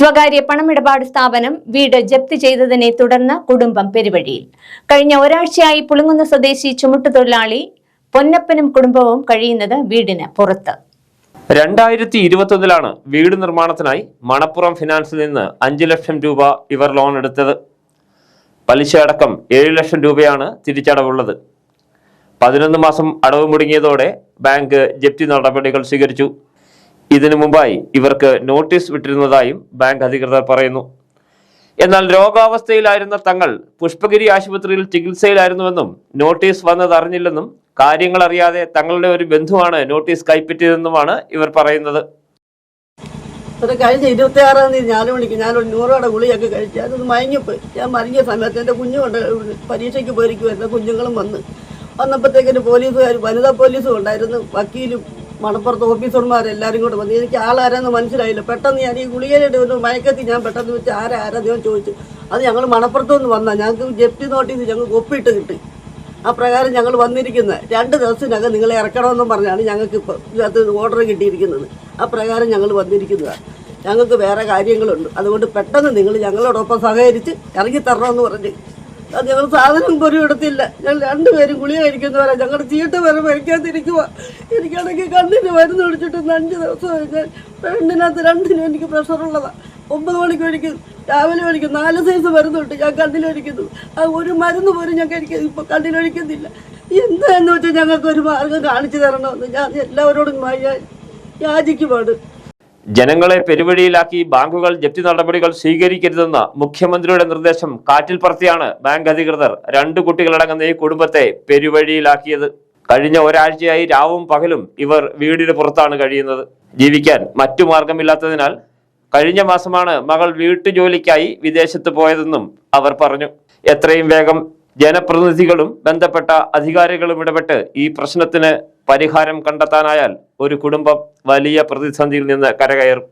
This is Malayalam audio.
സ്വകാര്യ പണമിടപാട് സ്ഥാപനം വീട് ജപ്തി ചെയ്തതിനെ തുടർന്ന് കുടുംബം പെരുവഴിയിൽ. കഴിഞ്ഞ ഒരാഴ്ചയായി പുളുങ്ങുന്ന സ്വദേശി ചുമട്ടുതൊഴിലാളി പൊന്നപ്പനും കുടുംബവും കഴിയുന്നത് വീടിന് പുറത്ത്. രണ്ടായിരത്തി ഇരുപത്തൊന്നിലാണ് വീട് നിർമ്മാണത്തിനായി മണപ്പുറം ഫിനാൻസിൽ നിന്ന് അഞ്ച് ലക്ഷം രൂപ ഇവർ ലോൺ എടുത്തത്. പലിശ അടക്കം ഏഴ് ലക്ഷം രൂപയാണ് തിരിച്ചടവുള്ളത്. പതിനൊന്ന് മാസം അടവ് മുടങ്ങിയതോടെ ബാങ്ക് ജപ്തി നടപടികൾ സ്വീകരിച്ചു. ഇതിനു മുമ്പായി ഇവർക്ക് നോട്ടീസ് വിട്ടിരുന്നതായും ബാങ്ക് അധികൃതർ പറയുന്നു. എന്നാൽ രോഗാവസ്ഥയിലായിരുന്ന തങ്ങൾ പുഷ്പഗിരി ആശുപത്രിയിൽ ചികിത്സയിലായിരുന്നുവെന്നും നോട്ടീസ് വന്നത് അറിഞ്ഞില്ലെന്നും കാര്യങ്ങൾ അറിയാതെ തങ്ങളുടെ ഒരു ബന്ധുവാണ് നോട്ടീസ് കൈപ്പറ്റിയതെന്നുമാണ് ഇവർ പറയുന്നത്. അത് കഴിഞ്ഞ ഇരുപത്തി ആറാം തീയതി ഞാൻ വിളിക്കും. ഞാനൊരു നൂറോടെ ഗുളിയൊക്കെ കഴിച്ചു അതൊന്ന് മയങ്ങിപ്പോയി. ഞാൻ മറിഞ്ഞ സമയത്ത് എന്റെ കുഞ്ഞുകൊണ്ട് പരീക്ഷയ്ക്ക് പോയിരിക്കുമായിരുന്നു കുഞ്ഞുങ്ങളും വന്ന്. വന്നപ്പോഴത്തേക്കിന് പോലീസുകാർ വനിതാ പോലീസും ഉണ്ടായിരുന്നു. വക്കീലും മണപ്പുറത്ത് ഓഫീസർമാരെല്ലാവരും കൂടെ വന്നു എനിക്ക് ആളാരാന്ന് മനസ്സിലായില്ല. പെട്ടെന്ന് ഞാൻ ഈ ഗുളികയുടെ ഒരു മയക്കത്തിൽ ഞാൻ പെട്ടെന്ന് വെച്ച് ആരാ ചോദിച്ചു. അത് ഞങ്ങൾ മണപ്പുറത്ത് നിന്ന് വന്നാൽ ഞങ്ങൾക്ക് ജപ്തി നോട്ടീസ് ഞങ്ങൾക്ക് ഒപ്പിട്ട് കിട്ടി. ആ പ്രകാരം ഞങ്ങൾ വന്നിരിക്കുന്നത് രണ്ട് ദിവസത്തിനകം നിങ്ങളെ ഇറക്കണമെന്നും പറഞ്ഞാണ് ഞങ്ങൾക്ക് ഇപ്പോൾ ഇതിനകത്ത് ഓർഡർ കിട്ടിയിരിക്കുന്നത്. ആ പ്രകാരം ഞങ്ങൾ വന്നിരിക്കുന്നതാണ് ഞങ്ങൾക്ക് വേറെ കാര്യങ്ങളുണ്ട്. അതുകൊണ്ട് പെട്ടെന്ന് നിങ്ങൾ ഞങ്ങളോടൊപ്പം സഹകരിച്ച് ഇറങ്ങി തരണമെന്ന് പറഞ്ഞ്. ഞങ്ങൾ സാധനം പോലും എടുത്തില്ല. ഞങ്ങൾ രണ്ടുപേരും ഗുളിക കഴിക്കുന്നവരാ. ഞങ്ങളുടെ ചീട്ട് വരെ കഴിക്കാതിരിക്കുക എനിക്കാണെങ്കിൽ കണ്ണിന് മരുന്ന് ഒടിച്ചിട്ട് അഞ്ച് ദിവസമായി ഞാൻ രണ്ടിനകത്ത് രണ്ടിനും എനിക്ക് പ്രഷറുള്ളതാണ് ഒമ്പത് മണിക്ക് ഒഴിക്കും രാവിലെ ഒഴിക്കും നാല് സൈസ് മരുന്നുണ്ട് ഞാൻ കണ്ണിലൊഴിക്കുന്നു ആ ഒരു മരുന്ന് പോലും ഞാൻ കഴിക്കുന്നു ഇപ്പോൾ കണ്ണിലൊഴിക്കുന്നില്ല എന്താന്ന് വെച്ചാൽ ഞങ്ങൾക്ക് ഒരു മാർഗം കാണിച്ചു തരണമെന്ന് ഞാൻ എല്ലാവരോടും യാ- യാചിക്കുമാണ് ജനങ്ങളെ പെരുവഴിയിലാക്കി ബാങ്കുകൾ ജപ്തി നടപടികൾ സ്വീകരിക്കരുതെന്ന മുഖ്യമന്ത്രിയുടെ നിർദ്ദേശം കാറ്റിൽ പറത്തിയാണ് ബാങ്ക് അധികൃതർ. രണ്ട് കുട്ടികളടങ്ങുന്ന ഈ കുടുംബത്തെ പെരുവഴിയിലാക്കിയത്. കഴിഞ്ഞ ഒരാഴ്ചയായി രാവും പകലും ഇവർ വീടിന് പുറത്താണ് കഴിയുന്നത്. ജീവിക്കാൻ മറ്റു മാർഗമില്ലാത്തതിനാൽ കഴിഞ്ഞ മാസമാണ് മകൾ വീട്ടുജോലിക്കായി വിദേശത്ത് പോയതെന്നും അവർ പറഞ്ഞു. എത്രയും വേഗം ജനപ്രതിനിധികളും ബന്ധപ്പെട്ട അധികാരികളും ഇടപെട്ട് ഈ പ്രശ്നത്തിന് പരിഹാരം കണ്ടെത്താനായാൽ ഒരു കുടുംബം വലിയ പ്രതിസന്ധിയിൽ നിന്ന് കരകയറും.